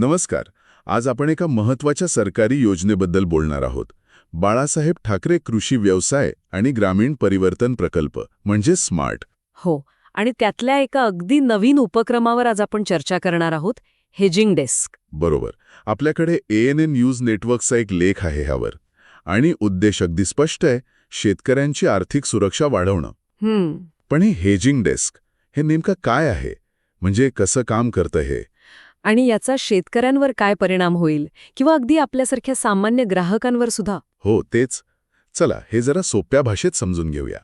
नमस्कार. आज आपण एका महत्त्वाच्या सरकारी योजनेबद्दल बोलणार आहोत. बाळासाहेब ठाकरे कृषी व्यवसाय आणि ग्रामीण परिवर्तन प्रकल्प म्हणजे स्मार्ट. हो आणि त्यातल्या एका अगदी नवीन उपक्रमावर आज आपण चर्चा करणार आहोत हेजिंग डेस्क. बरोबर. आपल्याकडे ए एन एन न्यूज नेटवर्कचा एक लेख आहे ह्यावर. आणि उद्देश अगदी स्पष्ट आहे शेतकऱ्यांची आर्थिक सुरक्षा वाढवणं. पण हे हेजिंग डेस्क हे नेमकं काय आहे? म्हणजे कसं काम करतं हे? आणि याचा शेतकऱ्यांवर काय परिणाम होईल किंवा अगदी आपल्यासारख्या सामान्य ग्राहकांवर सुद्धा? हो तेच. चला हे जरा सोप्या भाषेत समजून घेऊया.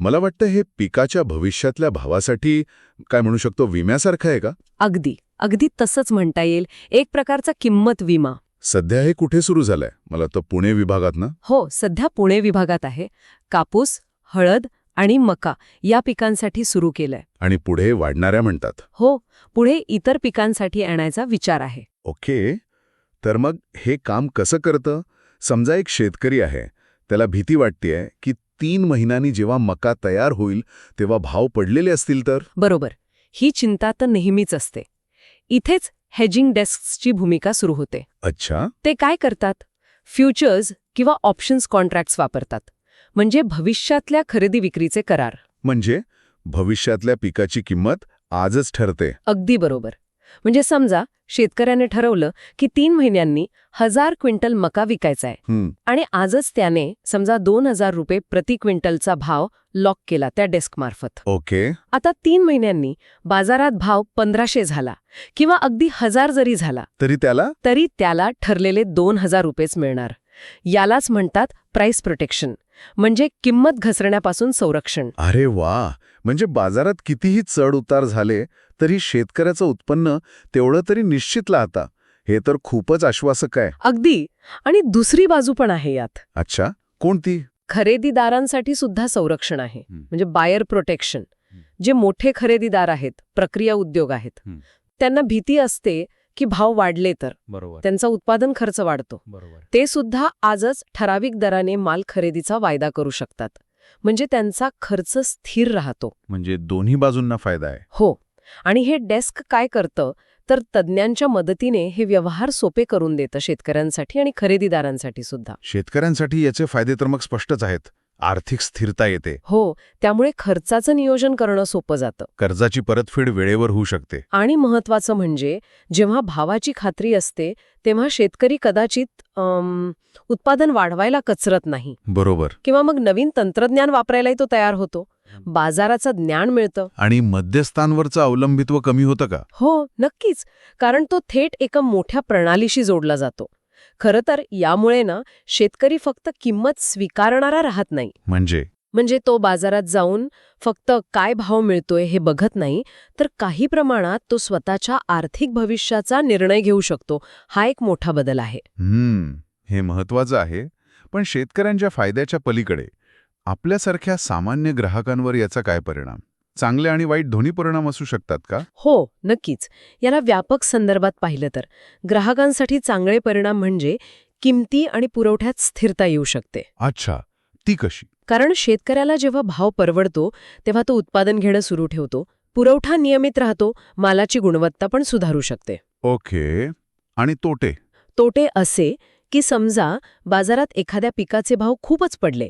मला वाटतं हे पिकाच्या भविष्यातल्या भावासाठी काय म्हणू शकतो विम्यासारखं आहे का? अगदी. अगदी तसंच म्हणता येईल. एक प्रकारचा किंमत विमा. सध्या हे कुठे सुरू झालंय? मला तर पुणे विभागात ना? हो सध्या पुणे विभागात आहे. कापूस हळद आणि मका या पिकांसाठी सुरू केलंय. आणि पुढे वाढणाऱ्या म्हणतात. हो पुढे इतर पिकांसाठी आणायचा विचार आहे. ओके तर मग हे काम कसं करतं? समजा एक शेतकरी आहे त्याला भीती वाटतेय की तीन महिन्यांनी जेव्हा मका तयार होईल तेव्हा भाव पडलेले असतील तर? बरोबर ही चिंता तर नेहमीच असते. इथेच हेजिंग डेस्कची भूमिका सुरू होते. अच्छा. ते काय करतात? फ्युचर्स किंवा ऑप्शन्स कॉन्ट्रॅक्ट्स वापरतात. म्हणजे भविष्यातल्या खरेदी विक्रीचे करार. म्हणजे भविष्यातल्या पिकाची किंमत आजच ठरते. अगदी बरोबर. म्हणजे समजा शेतकऱ्याने ठरवलं की तीन महिन्यांनी हजार क्विंटल मका विकायचा आहे. आणि आजच त्याने समजा दोन हजार रुपये प्रति क्विंटलचा भाव लॉक केला त्या डेस्कमार्फत ओके. आता तीन महिन्यांनी बाजारात भाव पंधराशे झाला किंवा अगदी हजार जरी झाला तरी त्याला? तरी त्याला ठरलेले दोन हजार रुपयेच मिळणार. यालाच म्हणतात प्राइस प्रोटेक्शन म्हणजे किंमत घसरण्यापासून संरक्षण. अरे वा! म्हणजे बाजारात कितीही चढ उतार झाले तरी शेतकऱ्याचं उत्पन्न तेवढं तरी निश्चित आता हे तर खूपच आश्वासक आहे. अगदी! आणि दुसरी बाजू पण आहे यात. अच्छा कोणती? खरेदीदारांसाठी सुद्धा संरक्षण आहे. म्हणजे बायर प्रोटेक्शन जे मोठे खरेदीदार आहेत प्रक्रिया उद्योग आहेत. त्यांना भीती असते की भाव वाढले तर. बरोबर. त्यांचा उत्पादन खर्च वाढतो. बरोबर. ते सुद्धा आजच ठराविक दराने माल खरेदीचा वायदा करू शकतात. म्हणजे त्यांचा खर्च स्थिर राहतो. म्हणजे दोन्ही बाजूंना फायदा आहे. हो. आणि हे डेस्क काय करतं? तर तज्ज्ञांच्या मदतीने हे व्यवहार सोपे करून देतं शेतकऱ्यांसाठी आणि खरेदीदारांसाठी सुद्धा. शेतकऱ्यांसाठी याचे फायदे तर मग स्पष्टच आहेत. आर्थिक स्थिरता येते. हो त्यामुळे खर्चाचं नियोजन करणं सोपं जातं. कर्जाची परतफेड वेळेवर होऊ शकते. आणि महत्वाचं म्हणजे जेव्हा भावाची खात्री असते तेव्हा शेतकरी कदाचित अम, उत्पादन वाढवायला कचरत नाही. बरोबर. किंवा मग नवीन तंत्रज्ञान वापरायलाही तो तयार होतो. बाजाराचं ज्ञान मिळतं. आणि मध्यस्थांवरचं अवलंबित्व कमी होतं का? हो नक्कीच. कारण तो थेट एका मोठ्या प्रणालीशी जोडला जातो. खरं तर यामुळे ना शेतकरी फक्त किंमत स्वीकारणारा राहत नाही. म्हणजे? म्हणजे तो बाजारात जाऊन फक्त काय भाव मिळतोय हे बघत नाही तर काही प्रमाणात तो स्वतःच्या आर्थिक भविष्याचा निर्णय घेऊ शकतो. हा एक मोठा बदल आहे. हे महत्वाचं आहे. पण शेतकऱ्यांच्या फायद्याच्या पलीकडे आपल्यासारख्या सामान्य ग्राहकांवर याचा काय परिणाम? चांगले आणि वाईट दोन्ही परिणाम असू शकतात का? हो नक्कीच. याला व्यापक संदर्भात पाहिलं तर. ग्राहकांसाठी चांगले परिणाम म्हणजे किमती आणि पुरवठ्यात स्थिरता येऊ शकते. अच्छा. ती कशी? कारण शेतकऱ्याला जेव्हा भाव परवडतो तेव्हा तो उत्पादन घेणं सुरू ठेवतो पुरवठा नियमित राहतो मालाची गुणवत्ता पण सुधारू शकते. ओके. आणि तोटे? तोटे असे की समजा बाजारात एखाद्या पिकाचे भाव खूपच पडले.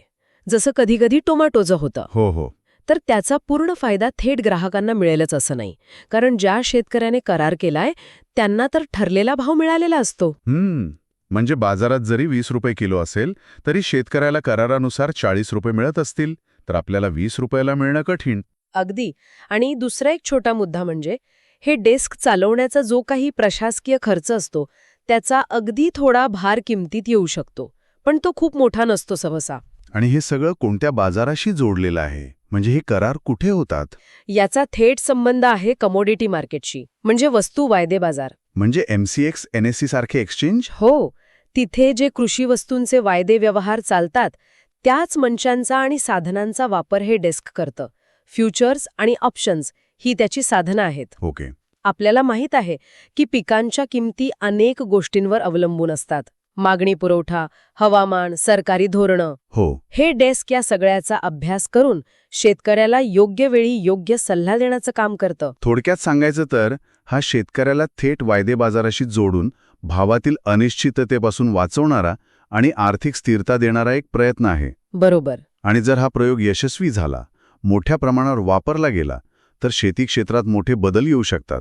जसं कधीकधी टोमॅटोचं होतं. हो हो. तर त्याचा पूर्ण फायदा थेट ग्राहकांना मिळेलच असं नाही. कारण ज्या शेतकऱ्याने करार केलाय त्यांना तर ठरलेला भाव मिळालेला असतो. म्हणजे बाजारात जरी वीस रुपये किलो असेल तरी शेतकऱ्याला करारानुसार चाळीस रुपये मिळत असतील. तर आपल्याला वीस रुपयाला मिळणं कठीण. अगदी. आणि दुसरा एक छोटा मुद्दा म्हणजे हे डेस्क चालवण्याचा जो काही प्रशासकीय खर्च असतो त्याचा अगदी थोडा भार किमतीत येऊ शकतो. पण तो खूप मोठा नसतो सहसा. आणि हे सगळं कोणत्या बाजाराशी जोडलेलं आहे? म्हणजे हे करार कुठे होतात? याचा थेट संबंध आहे कमोडिटी मार्केटशी म्हणजे वस्तू वायदे बाजार. म्हणजे एमसीएक्स एनएससी सारखे एक्सचेंज हो तिथे जे कृषी वस्तूंचे वायदे व्यवहार चालतात त्याच मंचांचा आणि साधनांचा वापर हे डेस्क करतं. फ्युचर्स आणि ऑप्शन्स ही त्याची साधनं आहेत. ओके. आपल्याला माहीत आहे की पिकांच्या किमती अनेक गोष्टींवर अवलंबून असतात. मागणी पुरवठा हवामान सरकारी धोरणं. हो. हे डेस्क या सगळ्याचा अभ्यास करून शेतकऱ्याला योग्य वेळी योग्य सल्ला देण्याचं काम करतं. थोडक्यात सांगायचं तर हा शेतकऱ्याला थेट वायदे बाजाराशी जोडून भावातील अनिश्चिततेपासून वाचवणारा आणि आर्थिक स्थिरता देणारा एक प्रयत्न आहे. बरोबर. आणि जर हा प्रयोग यशस्वी झाला मोठ्या प्रमाणावर वापरला गेला तर शेती क्षेत्रात मोठे बदल येऊ शकतात.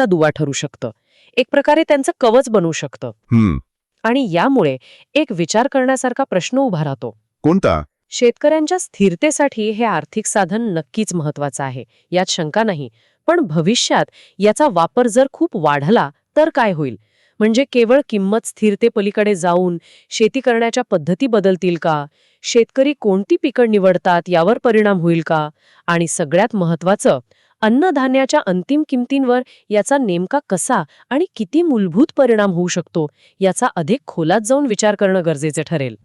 दुवा ठरू शकतं. एक प्रकारे त्यांचं कवच बनू शकतं. आणि यामुळे एक विचार करण्यासारखा प्रश्न उभा राहतो. कोणता? शेतकऱ्यांच्या स्थिरतेसाठी हे आर्थिक साधन नक्कीच महत्वाचं आहे यात शंका नाही. पण भविष्यात याचा वापर जर खूप वाढला तर काय होईल? म्हणजे केवळ किंमत स्थिरतेपलीकडे जाऊन शेती करण्याच्या पद्धती बदलतील का? शेतकरी कोणती पिकं निवडतात यावर परिणाम होईल का? आणि सगळ्यात महत्वाचं अन्नधान्याच्या अंतिम किमतींवर याचा नेमका कसा आणि किती मूलभूत परिणाम होऊ शकतो याचा अधिक खोलात जाऊन विचार करणं गरजेचे ठरेल.